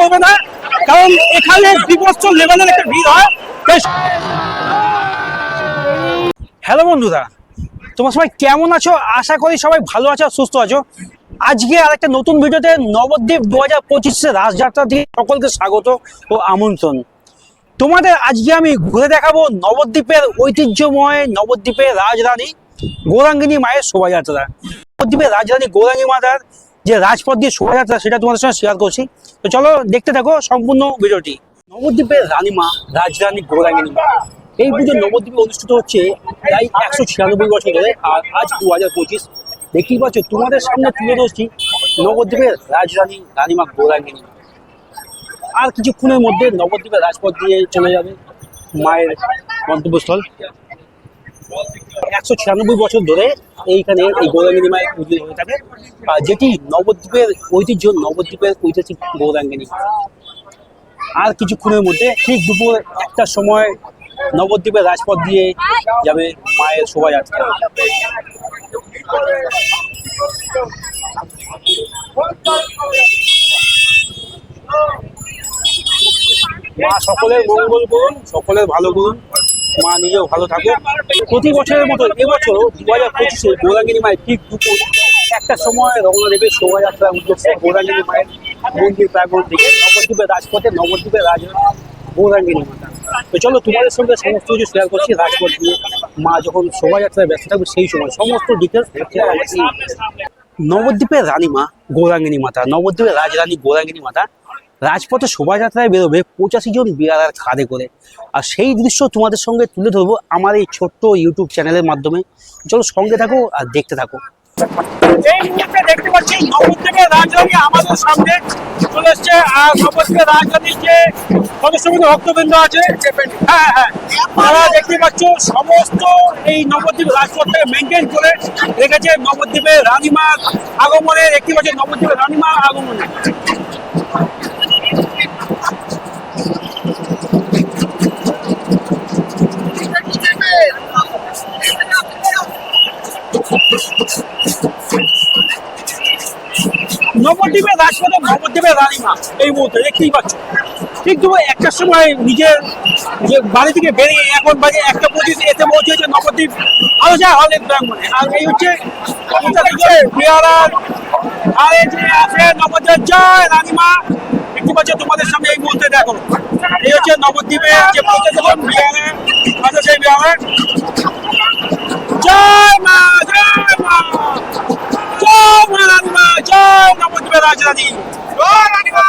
করবে না, কারণ এখানে বিপস্ত লেভেলের একটা ভিড় হয়। হ্যালো বন্ধুরা, তোমার সবাই কেমন আছো? আশা করি সবাই ভালো আছো, সুস্থ আছো। আজকে আর একটা নতুন ভিডিওতে নবদ্বীপ দু হাজার পঁচিশে রাসযাত্রা দিয়ে সকলকে স্বাগত ও আমন্ত্রণ। তোমাদের আজকে আমি ঘুরে দেখাবো নবদ্বীপের ঐতিহ্যময় নবদ্বীপের রাজরানী গৌরাঙ্গিনী মায়ের শোভাযাত্রা। নবদ্বীপের রাজরানী গৌরাঙ্গী মাতার যে রাজপথ দিয়ে শোভাযাত্রা, সেটা তোমাদের সঙ্গে শেয়ার করছি। তো চলো দেখতে থাকো সম্পূর্ণ ভিডিওটি। নবদ্বীপের রানীমা রাজরানী গৌরাঙ্গিনী মা। এই পুজো নবদ্বীপে অনুষ্ঠিত হচ্ছে প্রায় একশো ছিয়ানব্বই বছর ধরে, আর আজ দু হাজার পঁচিশ। দেখতেই পাচ্ছ, তোমাদের সামনে তুলে ধরছি নবদ্বীপের রাজরানী রানীমা গৌরাঙ্গিনী মা। আর কিছুক্ষণের মধ্যে নবদ্বীপের রাজপথ দিয়ে চলে যাবে মায়ের গন্তব্যস্থল। একশো ছিয়ানব্বই বছর ধরে এইখানে এই গৌরাঙ্গিনী মায়ের পুজো হয়ে থাকে আর যেটি নবদ্বীপের ঐতিহ্য, নবদ্বীপের ঐতিহাসিক গৌরাঙ্গিনী। আর কিছুক্ষণের মধ্যে ঠিক দুপুর একটার সময় নবদ্বীপের রাজপথ দিয়ে যাবে মায়ের শোভাযাত্রা। মা সকলের মঙ্গল করুন সকলের ভালো করুন মা নিজেও ভালো থাকুক প্রতি বছরের মতো এবছর দু হাজার পঁচিশে গৌরাঙ্গিনী মায়ের ঠিক দুপুর একটা সময় রওনা দেবে শোভাযাত্রা উদ্দেশ্যে গৌরাঙ্গিনী মায়ের মন্দির প্রাঙ্গণ থেকে নবদ্বীপের রাজপথে নবদ্বীপের রাজ গৌরাঙ্গিনী মাতা তো চলো তোমাদের সঙ্গে সমস্ত কিছু শেয়ার করছি রাজপথ দিয়ে। মা যখন শোভাযাত্রায় ব্যস্ত থাকবে সেই সময় সমস্ত ডিটেলস নবদ্বীপের রানীমা গৌরাঙ্গিনী মাতা, নবদ্বীপের রাজরানী গৌরাঙ্গিনী মাতা রাজপথে শোভাযাত্রায় বেরোবে পঁচাশি জন বিয়ারার খাদে করে। আর সেই দৃশ্য তোমাদের সঙ্গে তুলে ধরবো আমার এই ছোট্ট ইউটিউব চ্যানেলের মাধ্যমে। চলো সঙ্গে থাকো আর দেখতে থাকো। এই মুহূর্তে দেখতে পাচ্ছি নবদ্বীপের রাজধানী আমাদের সামনে চলে এসছে, আর নবদ্বীপের রাজধানীর যে সদস্যবৃন্দ ভক্তবৃন্দ আছে হ্যাঁ হ্যাঁ তারা দেখতে পাচ্ছ সমস্ত এই নবদ্বীপ রাজপথকে মেনটেন করে রেখেছে নবদ্বীপের রানীমার আগমনে দেখতে পাচ্ছি নবদ্বীপের রানীমা আগমনে নবদ্বীপের রাজপথে নবদ্বীপের রানীমা এই মুহূর্তে দেখতেই পাচ্ছ। ঠিক তুমি একটার সময় নিজের যে বাড়ি থেকে বেরিয়ে এখন বাজে একটা পঁচিশ, এতে পৌঁছেছে নবদ্বীপ আলোচনা হলের প্রাঙ্গণে। আর এই হচ্ছে বিহারার আর এই যে আছে নবদ্বীপ জয় রানীমা দেখতে পাচ্ছ তোমাদের সামনে এই মুহূর্তে দেখো। এই হচ্ছে নবদ্বীপের যে পৌঁছেছিলাম বিহারে আছে সেই বিহারে জয় মা জয় মা। জয় রানীমা জয় নবদ্বীপের রাজরানী জয় রানীমা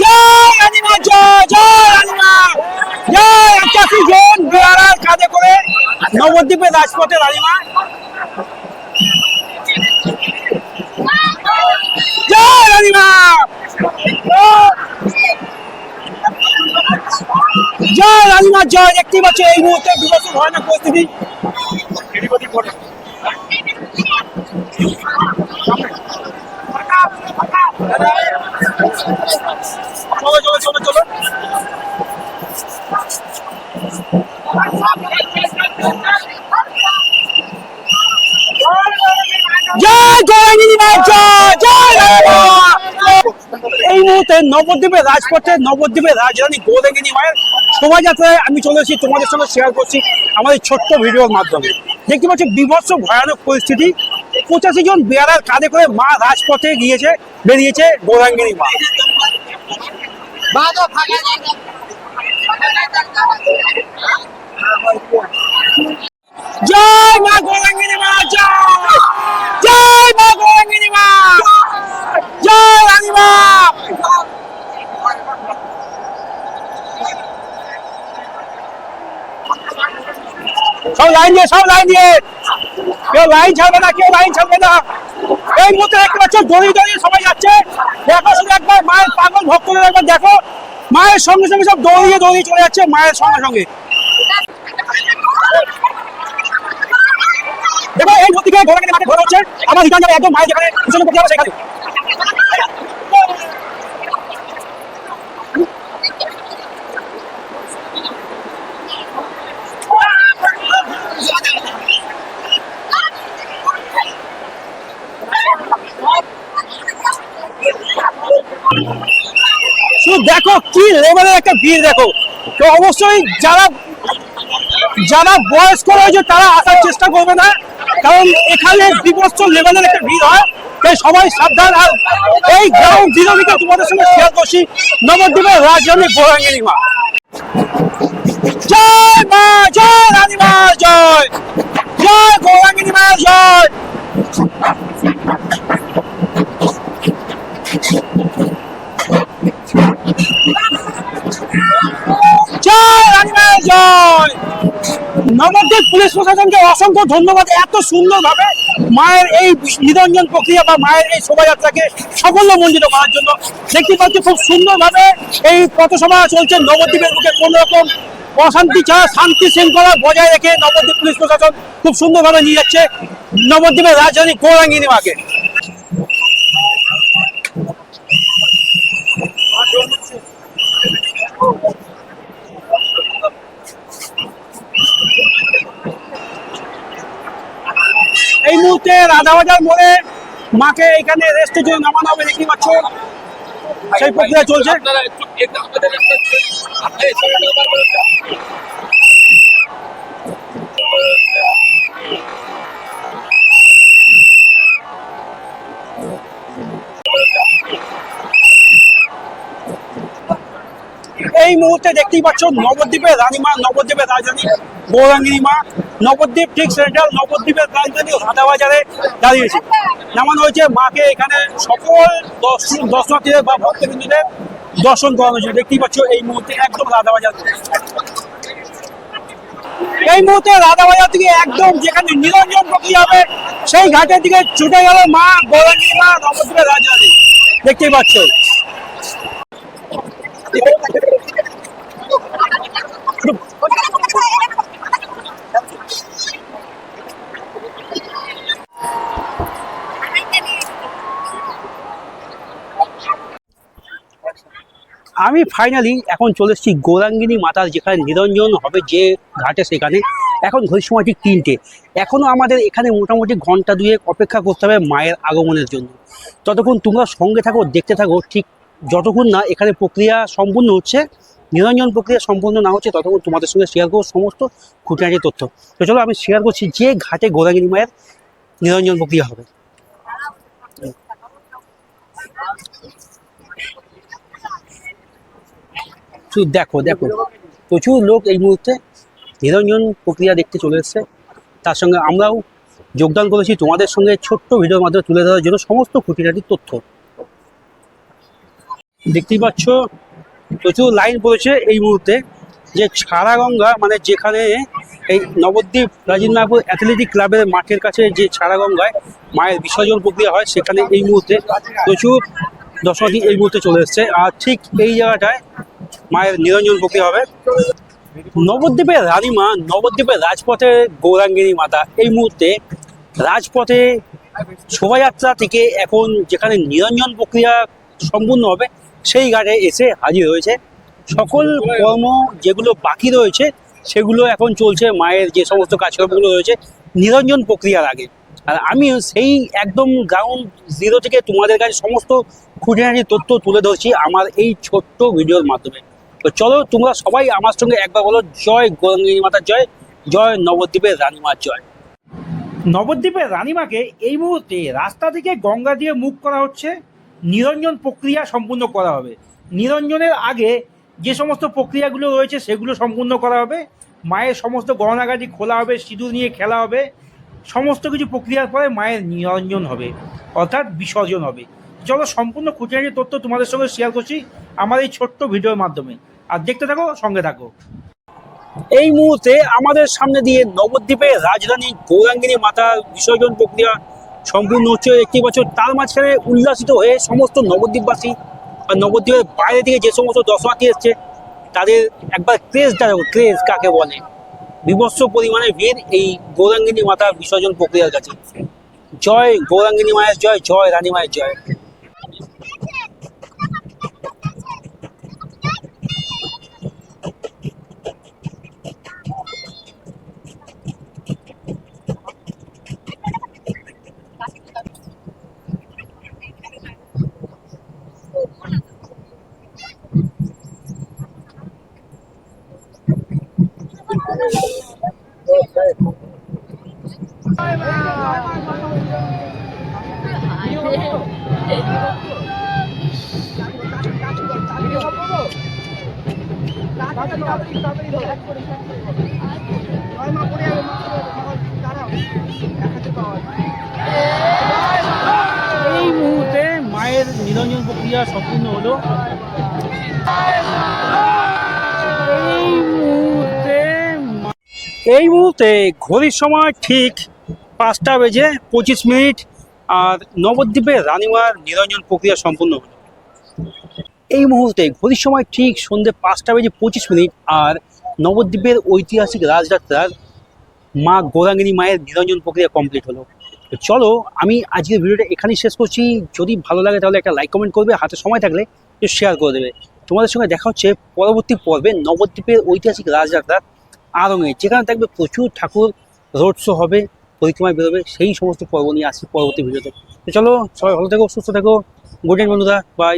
জয় রানীমা জয় জয় রানীমা জয় একাশি জন বিহারার কাঁধে করে নবদ্বীপের রাজপথে রানীমা জয় রানীমা জয় রানীমা জয়। দেখতে পাচ্ছ এই মুহূর্তে বিভৎস ভয়ানক পরিস্থিতি। চলো চলো চলো চলো জয় জয় জয় এই মুহূর্তে নবদ্বীপের রাজপথে নবদ্বীপের রাজধানী গৌরাঙ্গিনী মায়ের শোভাযাত্রায় আমি চলে এসেছি। তোমাদের সঙ্গে শেয়ার করছি আমাদের ছোট্ট ভিডিওর মাধ্যমে। দেখতে পাচ্ছি বিভৎস, ভয়ানক পরিস্থিতি। পঁচাশি জন বেড়ার কাঁধে করে মা রাজপথে গিয়েছে, বেরিয়েছে গৌরাঙ্গিনী মা জয় মা গৌরাঙ্গিনী মা জয় জয় মা গৌরাঙ্গিনী মা জয় রানী মা সব লাইন দিয়ে সব লাইন। দিয়ে কেউ লাইন ছাড়বে না, কেউ লাইন ছাড়বে না। এই মুহূর্তে দেখতে পাচ্ছ, দড়ি দড়িয়ে সবাই যাচ্ছে। দেখো শুধু একবার, মায়ের পাগল ভক্তদের একবার দেখো। মায়ের সঙ্গে সঙ্গে সব দৌড়িয়ে দৌড়িয়ে চলে যাচ্ছে মায়ের সঙ্গে সঙ্গে। দেখো, এই নদীকে ঘোরা মাঠে ঘোরা হচ্ছে। আমার রিটার্ন যাবে একদম মায়ের যেখানে পিছনে পড়তে যাবে সেখানে শুধু দেখো কি লেভেলের একটা ভিড় দেখো। তো অবশ্যই যারা যারা বয়স্ক রয়েছে, তারা আসার চেষ্টা করবে না। কারণ এখানে বিভৎস লেভেলের একটা ভিড় হয়। তাই সবাই সাবধান। আর এই গ্রাউন্ড দিনমিকা তোমাদের সঙ্গে শেয়ার করছি। নবদ্বীপের রাজধানী গৌরাঙ্গিনী মা জয় মা, জয় রানী মা জয়। জয় গৌরাঙ্গিনী মা জয়। মায়ের এই নিরঞ্জন প্রক্রিয়া বা মায়ের এই শোভাযাত্রাকে করার জন্য খুব এই চলছে নবদ্বীপের মুখে কোনো রকম অশান্তি ছাড়া শান্তি শৃঙ্খলা বজায় রেখে নবদ্বীপ পুলিশ প্রশাসন খুব সুন্দরভাবে নিয়ে যাচ্ছে নবদ্বীপের রাজধানী গৌরাঙ্গিনী মাকে এই মুহূর্তে রাধাবাজার মোড়ে মাকে এখানে রেস্টের জন্য নামানো হবে দেখতে পাচ্ছ। সেই প্রক্রিয়া চলছে। এই মুহূর্তে দেখতেই পাচ্ছ নবদ্বীপের রানীমা নবদ্বীপের রাজধানী গৌরাঙ্গিনী মা। নবদ্বীপ, ঠিক সেন্ট্রাল নবদ্বীপের রাজধানী রাধাবাজারে দাঁড়িয়েছে। নামানো হয়েছে, মাকে এখানে সকল দর্শন, দর্শনার্থীদের বা ভক্তবিন্দুদের দর্শন করানো হয়েছে। দেখতেই পাচ্ছ, এই মুহূর্তে একদম রাধাবাজার এই মুহূর্তে রাধাবাজার থেকে একদম যেখানে নিরঞ্জন প্রক্রিয়া হবে, সেই ঘাটের দিকে ছুটে গেল মা গৌরাঙ্গিনী মা নবদ্বীপের রাজধানী। দেখতেই পাচ্ছ। আমি ফাইনালি এখন চলে এসেছি গৌরাঙ্গিনী মাতার, যেখানে নিরঞ্জন হবে যে ঘাটে সেখানে। এখন ঘড়ির সময় ঠিক তিনটে। এখনও আমাদের এখানে মোটামুটি ঘণ্টা দুয়েক অপেক্ষা করতে হবে মায়ের আগমনের জন্য। ততক্ষণ তোমরা সঙ্গে থাকো, দেখতে থাকো, ঠিক যতক্ষণ না এখানে প্রক্রিয়া সম্পূর্ণ হচ্ছে, নিরঞ্জন প্রক্রিয়া সম্পূর্ণ না হচ্ছে, ততক্ষণ তোমাদের সঙ্গে শেয়ার করব সমস্ত খুঁটিনাটি তথ্য। তো চলো আমি শেয়ার করছি যে ঘাটে গৌরাঙ্গিনী মায়ের নিরঞ্জন প্রক্রিয়া হবে। শুধু দেখো দেখো, প্রচুর লোক এই মুহূর্তে নিরঞ্জন প্রক্রিয়া দেখতে চলে এসছে। তার সঙ্গে আমরাও যোগদান করেছি তোমাদের সঙ্গে ছোট্ট ভিডিওর মাধ্যমে তুলে ধরার জন্য সমস্ত খুঁটিনাটির তথ্য। দেখতেই পাচ্ছ, প্রচুর লাইন পড়েছে এই মুহূর্তে যে ছাড়া গঙ্গা মানে যেখানে এই নবদ্বীপ রাজীবনাথপুর অ্যাথলেটিক ক্লাবের মাঠের কাছে যে ছাড়া গঙ্গায় মায়ের বিসর্জন প্রক্রিয়া হয়, সেখানে এই মুহূর্তে প্রচুর দর্শনার্থী এই মুহূর্তে চলে এসছে। আর ঠিক এই জায়গাটায় মায়ের নিরঞ্জন প্রক্রিয়া হবে। নবদ্বীপের রানীমা, নবদ্বীপের রাজপথে গৌরাঙ্গিনী মাতা। এই মুহূর্তে রাজপথে শোভাযাত্রা থেকে এখন যেখানে নিরঞ্জন প্রক্রিয়া সম্পূর্ণ হবে, সেই ঘাটে এসে হাজির হয়েছে। সকল কর্ম যেগুলো বাকি রয়েছে, সেগুলো এখন চলছে মায়ের যে সমস্ত কাজকর্মগুলো রয়েছে, নিরঞ্জন প্রক্রিয়ার আগে। আর আমি সেই একদম গ্রাউন্ড জিরো থেকে তোমাদের কাছে সমস্ত খুঁটিনাটি তথ্য তুলে ধরছি আমার এই ছোট্ট ভিডিওর মাধ্যমে। তো চলো তোমরা সবাই আমার সঙ্গে একবার বলো, জয় গৌরাঙ্গিনী মাতার জয় জয় নবদ্বীপের রানীমার জয়। নবদ্বীপের রানীমাকে এই মুহূর্তে রাস্তা থেকে গঙ্গা দিয়ে মুখ করা হচ্ছে, নিরঞ্জন প্রক্রিয়া সম্পূর্ণ করা হবে। নিরঞ্জনের আগে যে সমস্ত প্রক্রিয়াগুলো রয়েছে সেগুলো সম্পূর্ণ করা হবে, মায়ের সমস্ত গহনাগাটি খোলা হবে, সিঁদুর নিয়ে খেলা হবে, সমস্ত কিছু প্রক্রিয়ার পরে মায়ের নিরঞ্জন হবে, অর্থাৎ বিসর্জন হবে। চলো সম্পূর্ণ খুঁটিনাটি তথ্য তোমাদের সঙ্গে শেয়ার করছি আমার এই ছোট্ট ভিডিওর মাধ্যমে। আর দেখতে থাকো, সঙ্গে থাকো। এই মুহূর্তে আমাদের সামনে দিয়ে নবদ্বীপের রাজধানী গৌরাঙ্গিনী মাতার বিসর্জন প্রক্রিয়া সম্পূর্ণ হচ্ছে। একটি বছর তার মাঝখানে উল্লাসিত হয়ে সমস্ত নবদ্বীপবাসী আর নবদ্বীপের বাইরে থেকে যে সমস্ত দর্শনার্থী এসছে, তাদের একবার ক্রেজ দেখো ক্রেজ কাকে বলে? বিভৎস পরিমাণে ভিড় এই গৌরাঙ্গিনী মাতার বিসর্জন প্রক্রিয়ার কাছে। জয় গৌরাঙ্গিনী মায়ের জয় জয় রানী মায়ের জয়। এই মুহূর্তে মায়ের নিরঞ্জন প্রক্রিয়া সম্পূর্ণ হলো। এই মুহূর্তে এই মুহূর্তে ঘড়ির সময় ঠিক পাঁচটা বেজে পঁচিশ মিনিট আর নবদ্বীপে রানীমার নিরঞ্জন প্রক্রিয়া সম্পূর্ণ হলো। এই মুহূর্তে ঘড়ির সময় ঠিক সন্ধ্যে পাঁচটা বেজে পঁচিশ মিনিট আর নবদ্বীপের ঐতিহাসিক রাজযাত্রার মা গৌরাঙ্গিনী মায়ের নিরঞ্জন প্রক্রিয়া কমপ্লিট হলো। চলো, আমি আজকের ভিডিওটা এখানেই শেষ করছি। যদি ভালো লাগে তাহলে একটা লাইক কমেন্ট করবে, হাতে সময় থাকলে শেয়ার করে দেবে। তোমাদের সঙ্গে দেখা হচ্ছে পরবর্তী পর্বে নবদ্বীপের ঐতিহাসিক রাজযাত্রার আরঙে, যেখানে থাকবে প্রচুর ঠাকুর রোড শো হবে পরিক্রমায় বেরোবে, সেই সমস্ত পর্ব নিয়ে আসছি পরবর্তী ভিডিওতে। তো চলো, সবাই ভালো থেকো, সুস্থ থেকো। গুড নাইট বন্ধুরা। বাই